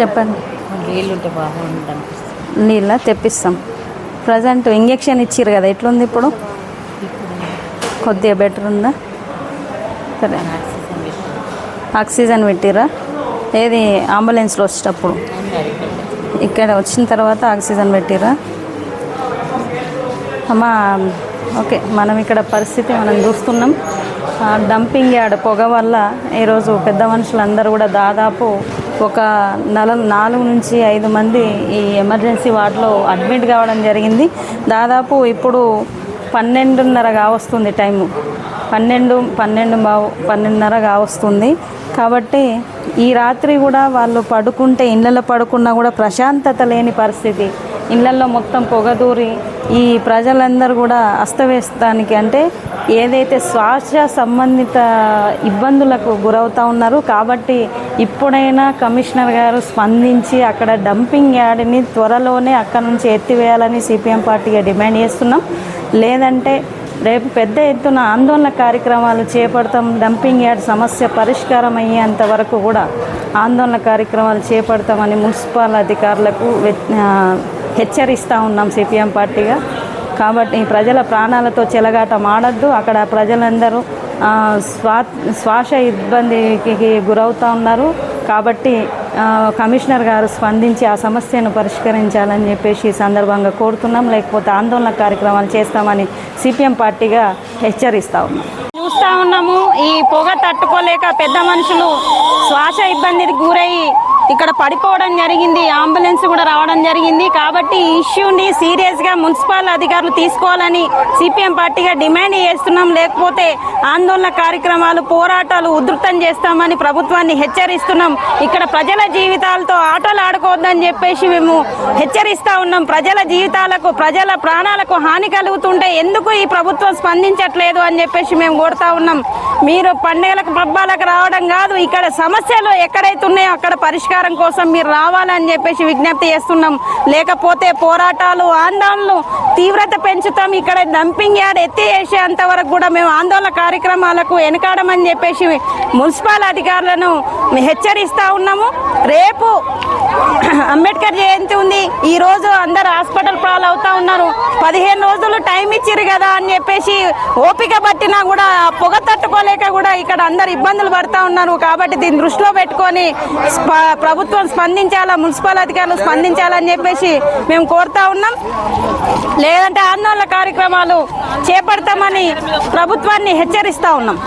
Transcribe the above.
చెప్పండి. నీళ్ళు ఉంటే బాగుంటుంది అనిపిస్తుంది. నీళ్ళ తెప్పిస్తాం. ప్రజెంట్ ఇంజెక్షన్ ఇచ్చిర్రు కదా ఎట్లుంది ఇప్పుడు? కొద్దిగా బెటర్ ఉందా? సరే. ఆక్సిజన్ పెట్టి ఆక్సిజన్ పెట్టిరా ఏది అంబులెన్స్లో వచ్చేటప్పుడు? ఇక్కడ వచ్చిన తర్వాత ఆక్సిజన్ పెట్టిరా అమ్మా ఓకే మనం ఇక్కడ పరిస్థితి మనం చూస్తున్నాం. డంపింగ్ యార్డ్ పొగ వల్ల ఈరోజు పెద్ద మనుషులందరూ కూడా దాదాపు ఒక నల నాలుగు నుంచి ఐదు మంది ఈ ఎమర్జెన్సీ వార్డులో అడ్మిట్ కావడం జరిగింది. దాదాపు ఇప్పుడు పన్నెండున్నర కావస్తుంది టైము. పన్నెండు పన్నెండు బావు పన్నెండున్నర కావస్తుంది. కాబట్టి ఈ రాత్రి కూడా వాళ్ళు పడుకుంటే ఇళ్ళల్లో పడుకున్నా కూడా ప్రశాంతత లేని పరిస్థితి. ఇళ్ళల్లో మొత్తం పొగదూరి ఈ ప్రజలందరూ కూడా అస్తవ్యస్తానికి అంటే ఏదైతే శ్వాస సంబంధిత ఇబ్బందులకు గురవుతూ ఉన్నారు కాబట్టి ఇప్పుడైనా కమిషనర్ గారు స్పందించి అక్కడ డంపింగ్ యార్డ్ని త్వరలోనే అక్కడ నుంచి ఎత్తివేయాలని సిపిఎం పార్టీగా డిమాండ్ చేస్తున్నాం. లేదంటే రేపు పెద్ద ఎత్తున ఆందోళన కార్యక్రమాలు చేపడతాం. డంపింగ్ యార్డ్ సమస్య పరిష్కారం అయ్యేంత వరకు కూడా ఆందోళన కార్యక్రమాలు చేపడతామని మున్సిపల్ అధికారులకు హెచ్చరిస్తూ ఉన్నాం సిపిఎం పార్టీగా. కాబట్టి ప్రజల ప్రాణాలతో చెలగాటం ఆడద్దు. అక్కడ ప్రజలందరూ స్వా శ్వాస ఇబ్బందికి గురవుతూ ఉన్నారు. కాబట్టి కమిషనర్ గారు స్పందించి ఆ సమస్యను పరిష్కరించాలని చెప్పేసి ఈ సందర్భంగా కోరుతున్నాం. లేకపోతే ఆందోళన కార్యక్రమాలు చేస్తామని సిపిఎం పార్టీగా హెచ్చరిస్తా ఉన్నాం. చూస్తా ఉన్నాము ఈ పొగ తట్టుకోలేక పెద్ద మనుషులు శ్వాస ఇబ్బందికి గురయ్యి ఇక్కడ పడిపోవడం జరిగింది. అంబులెన్స్ కూడా రావడం జరిగింది. కాబట్టి ఈ ఇష్యూని సీరియస్గా మున్సిపల్ అధికారులు తీసుకోవాలని సిపిఎం పార్టీగా డిమాండ్ చేస్తున్నాం. లేకపోతే ఆందోళన కార్యక్రమాలు పోరాటాలు ఉధృతం చేస్తామని ప్రభుత్వాన్ని హెచ్చరిస్తున్నాం. ఇక్కడ ప్రజల జీవితాలతో ఆటలు ఆడుకోవద్దని చెప్పేసి మేము హెచ్చరిస్తా ఉన్నాం. ప్రజల జీవితాలకు ప్రజల ప్రాణాలకు హాని కలుగుతుంటే ఎందుకు ఈ ప్రభుత్వం స్పందించట్లేదు అని చెప్పేసి మేము కోరుతా ఉన్నాం. మీరు పండుగలకు పబ్బాలకు రావడం కాదు. ఇక్కడ సమస్యలు ఎక్కడైతే ఉన్నాయో అక్కడ పరిష్కారం కోసం మీరు రావాలని చెప్పేసి విజ్ఞప్తి చేస్తున్నాం. లేకపోతే పోరాటాలు ఆందోళనలు తీవ్రత పెంచుతాం. ఇక్కడ డంపింగ్ యార్డ్ ఎత్తి వేసేంత వరకు కూడా మేము ఆందోళన కార్యక్రమాలకు వెనకాడమని చెప్పేసి మున్సిపల్ అధికారులను హెచ్చరిస్తా ఉన్నాము. రేపు అంబేద్కర్ జయంతి ఉంది. ఈ రోజు అందరు హాస్పిటల్ పాలు అవుతా ఉన్నారు. పదిహేను రోజులు టైం ఇచ్చిరు కదా అని చెప్పేసి ఓపిక పట్టినా కూడా పొగ తట్టుకోలేక కూడా ఇక్కడ అందరు ఇబ్బందులు పడతా ఉన్నారు. కాబట్టి దీన్ని దృష్టిలో పెట్టుకొని ప్రభుత్వం స్పందించాలా మున్సిపల్ అధికారులు స్పందించాలని చెప్పేసి మేము కోరుతా ఉన్నాం. లేదంటే ఆందోళన కార్యక్రమాలు చేపడతామని ప్రభుత్వాన్ని హెచ్చరిస్తా ఉన్నాం.